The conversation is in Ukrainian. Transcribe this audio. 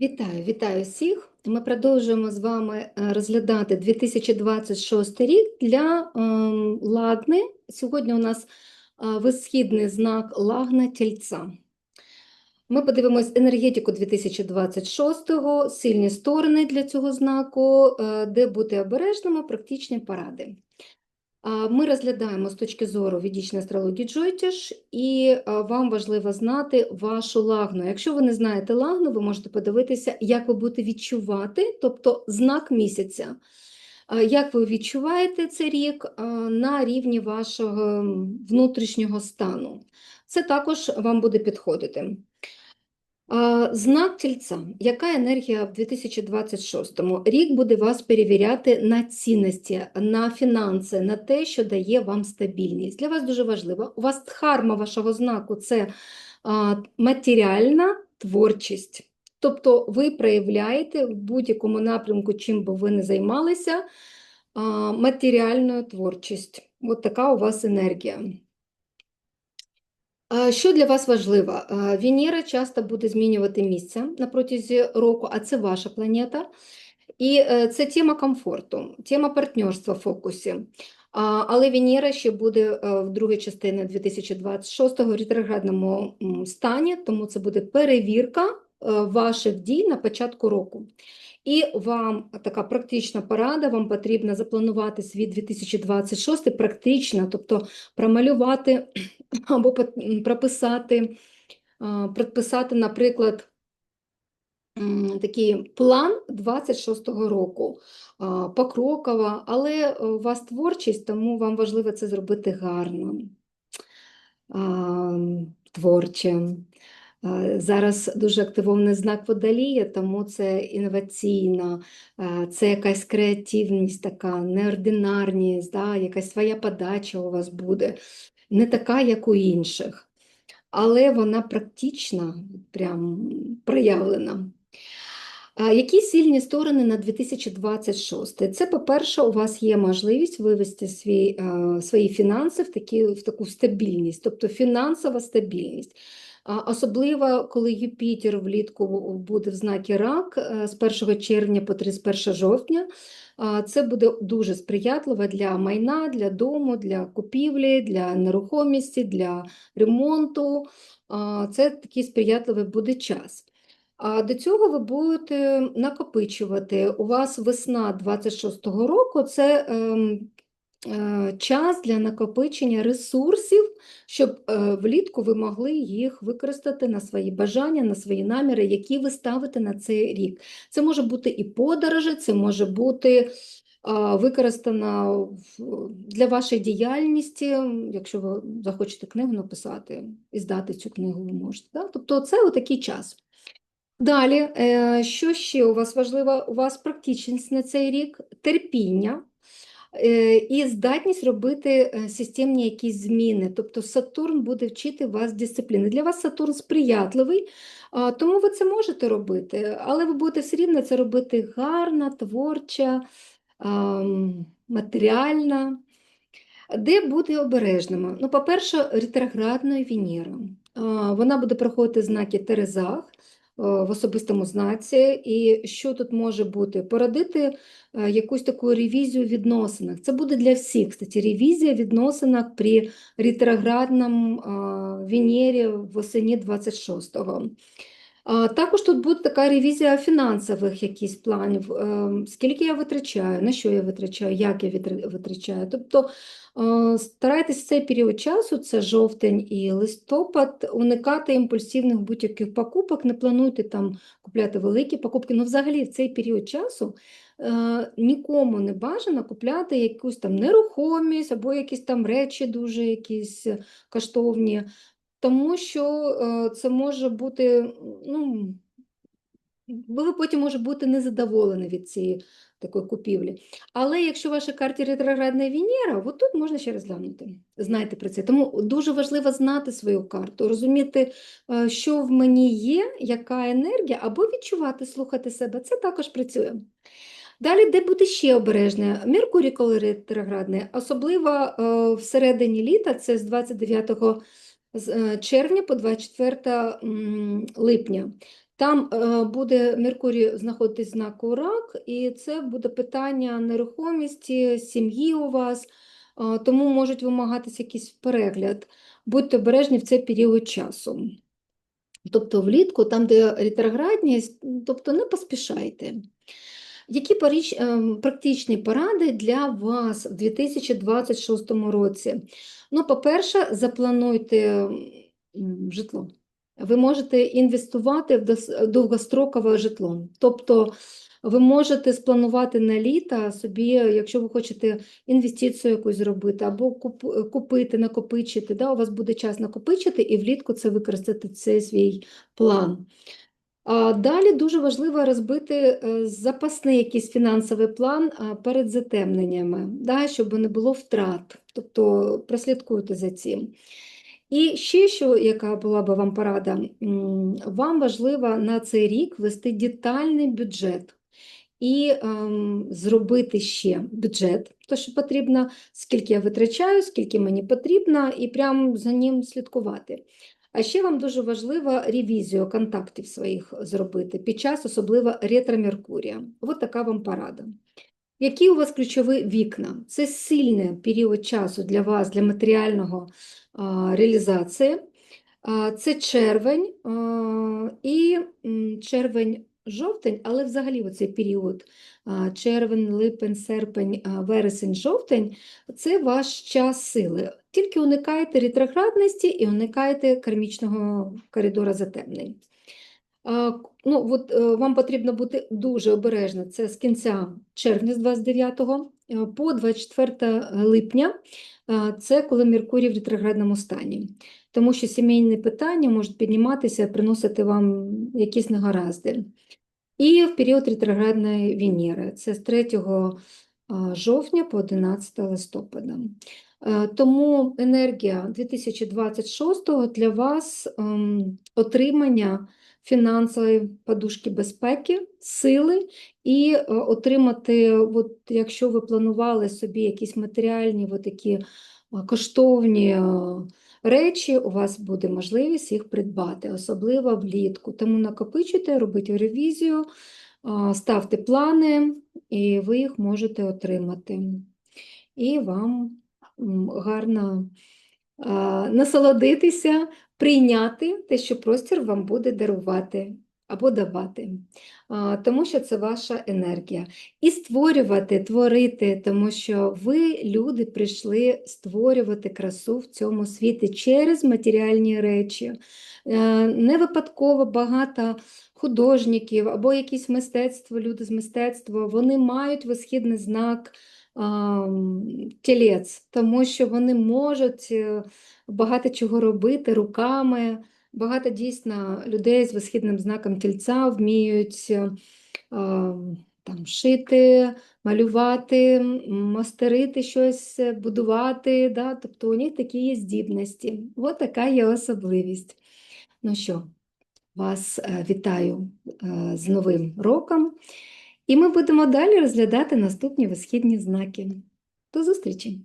Вітаю, вітаю всіх. Ми продовжуємо з вами е, розглядати 2026 рік для ем, Лагни. Сьогодні у нас е, висхідний знак Лагна Тільця. Ми подивимось енергетику 2026-го, сильні сторони для цього знаку, е, де бути обережними, практичні поради. Ми розглядаємо з точки зору відічної астрології Джойтіш, і вам важливо знати вашу лагну. Якщо ви не знаєте лагну, ви можете подивитися, як ви будете відчувати, тобто знак місяця. Як ви відчуваєте цей рік на рівні вашого внутрішнього стану. Це також вам буде підходити. Знак тільця. Яка енергія в 2026-му? Рік буде вас перевіряти на цінності, на фінанси, на те, що дає вам стабільність. Для вас дуже важливо. У вас дхарма вашого знаку це матеріальна творчість. Тобто ви проявляєте в будь-якому напрямку, чим би ви не займалися, матеріальну творчість. От така у вас енергія. Що для вас важливо? Венера часто буде змінювати місце на протязі року, а це ваша планета. І е, це тема комфорту, тема партнерства в фокусі. Але Венера ще буде е, в другій частині 2026-го в ретроградному стані, тому це буде перевірка е, ваших дій на початку року. І вам така практична порада, вам потрібно запланувати свій 2026 практично, тобто промалювати або прописати, прописати, наприклад, такий план 26-го року, покрокова, але е, у вас творчість, тому вам важливо це зробити гарно, творче. Зараз дуже активований знак водолія, тому це інноваційно, це якась креативність така, неординарність, да, якась своя подача у вас буде, не така, як у інших, але вона практична, прям проявлена. Які сильні сторони на 2026? Це, по-перше, у вас є можливість вивести свій, свої фінанси в, такі, в таку стабільність, тобто фінансова стабільність. Особливо, коли Юпітер влітку буде в знакі Рак е, з 1 червня по 31 жовтня, це буде дуже сприятливо для майна, для дому, для купівлі, для нерухомості, для ремонту. Це такий сприятливий буде час. А до цього ви будете накопичувати. У вас весна 26-го року це ем, час для накопичення ресурсів, щоб е, влітку ви могли їх використати на свої бажання, на свої наміри, які ви ставите на цей рік. Це може бути і подорожі, це може бути а, використано для вашої діяльності, якщо ви захочете книгу написати і здати цю книгу, ви можете. Да? Тобто це отакий час. Далі, е, що ще у вас важливо? У вас практичність на цей рік, терпіння е, і здатність робити е, системні якісь зміни. Тобто Сатурн буде вчити вас дисципліни. Для вас Сатурн сприятливий, тому ви це можете робити, але ви будете все рівно це робити гарно, творчо, ам, матеріально. Де бути обережними? Ну, по-перше, ретроградною Венера. Вона буде проходити знаки Терезах е, в особистому знаці. І що тут може бути? Породити е, якусь таку ревізію відносинок. Це буде для всіх. Кстати, ревізія відносинок при ретроградному а, Венері восені 26-го. Також тут буде така ревізія фінансових якісь планів. Ем, Скільки я витрачаю, на що я витрачаю, як я витрачаю. Тобто е, старайтесь цей період часу, це жовтень і листопад, уникати імпульсивних будь-яких покупок, не плануйте там купляти великі покупки. Ну, взагалі, в цей період часу е, нікому не бажано купляти якусь там нерухомість або якісь там речі дуже якісь е, коштовні. Тому що е, це може бути, ну, ви потім може бути незадоволені від цієї такої купівлі. Але якщо в вашій карті ретроградна Венера, от тут можна ще розглянути. Знайте про це. Тому дуже важливо знати свою карту, розуміти, е, що в мені є, яка енергія, або відчувати, слухати себе. Це також працює. Далі, де бути ще обережне? Меркурій, коли ретроградний, особливо е, всередині літа, це з 29 з, е, червня по 24 липня. Там е, буде Меркурій знаходитись знаку рак, і це буде питання нерухомості, сім'ї у вас, е, тому можуть вимагатися якийсь перегляд. Будьте обережні в цей період часу. Тобто влітку, там, де ретроградність, тобто не поспішайте. Які ем, практичні поради для вас в 2026 році? Ну, по-перше, заплануйте житло. Ви можете інвестувати в довгострокове житло. Тобто ви можете спланувати на літо собі, якщо ви хочете інвестицію якусь зробити, або куп- купити, накопичити. Да? У вас буде час накопичити і влітку це використати цей свій план. Далі дуже важливо розбити е, запасний якийсь фінансовий план перед затемненнями, да, щоб не було втрат. Тобто прослідкуйте за цим. І ще що, яка була би вам порада, вам важливо на цей рік вести детальний бюджет і ем, зробити ще бюджет, то що потрібно, скільки я витрачаю, скільки мені потрібно, і прямо за ним слідкувати. А ще вам дуже важливо ревізію контактів своїх зробити під час особливо ретро-Меркурія. Ось така вам порада. Які у вас ключові вікна? Це сильний період часу для вас, для матеріального а, реалізації. А, Це червень а, і м, червень-жовтень, але взагалі оцей цей період червень, липень, серпень, вересень, жовтень це ваш час сили. Тільки уникайте ретроградності і уникайте кармічного коридора затемнень. Ну, от, е, вам потрібно бути дуже обережно. Це з кінця червня, з 29 е, по 24 липня. Е, Це коли Меркурій в ретроградному стані. Тому що сімейні питання можуть підніматися, приносити вам якісь негаразди. І в період ретроградної Венери. Це з 3 жовтня по 11 листопада. Тому енергія 2026 для вас ем, отримання фінансової подушки безпеки, сили і е, отримати, от, якщо ви планували собі якісь матеріальні от такі е, коштовні е, речі, у вас буде можливість їх придбати, особливо влітку. Тому накопичуйте, робіть ревізію, ставте плани, і ви їх можете отримати. І вам гарно насолодитися, прийняти те, що простір вам буде дарувати або давати, тому що це ваша енергія. І створювати, творити, тому що ви, люди, прийшли створювати красу в цьому світі через матеріальні речі. Е, Не випадково багато художників або якісь мистецтво, люди з мистецтва, вони мають висхідний знак тілець, тому що вони можуть е, багато чого робити руками. Багато дійсно людей з висхідним знаком тільця вміють е, там шити, малювати, мастерити щось, е, будувати. Да? Тобто у них такі є здібності. Ось така є особливість. Ну що, вас вітаю з Новим роком. І ми будемо далі розглядати наступні висхідні знаки. До зустрічі!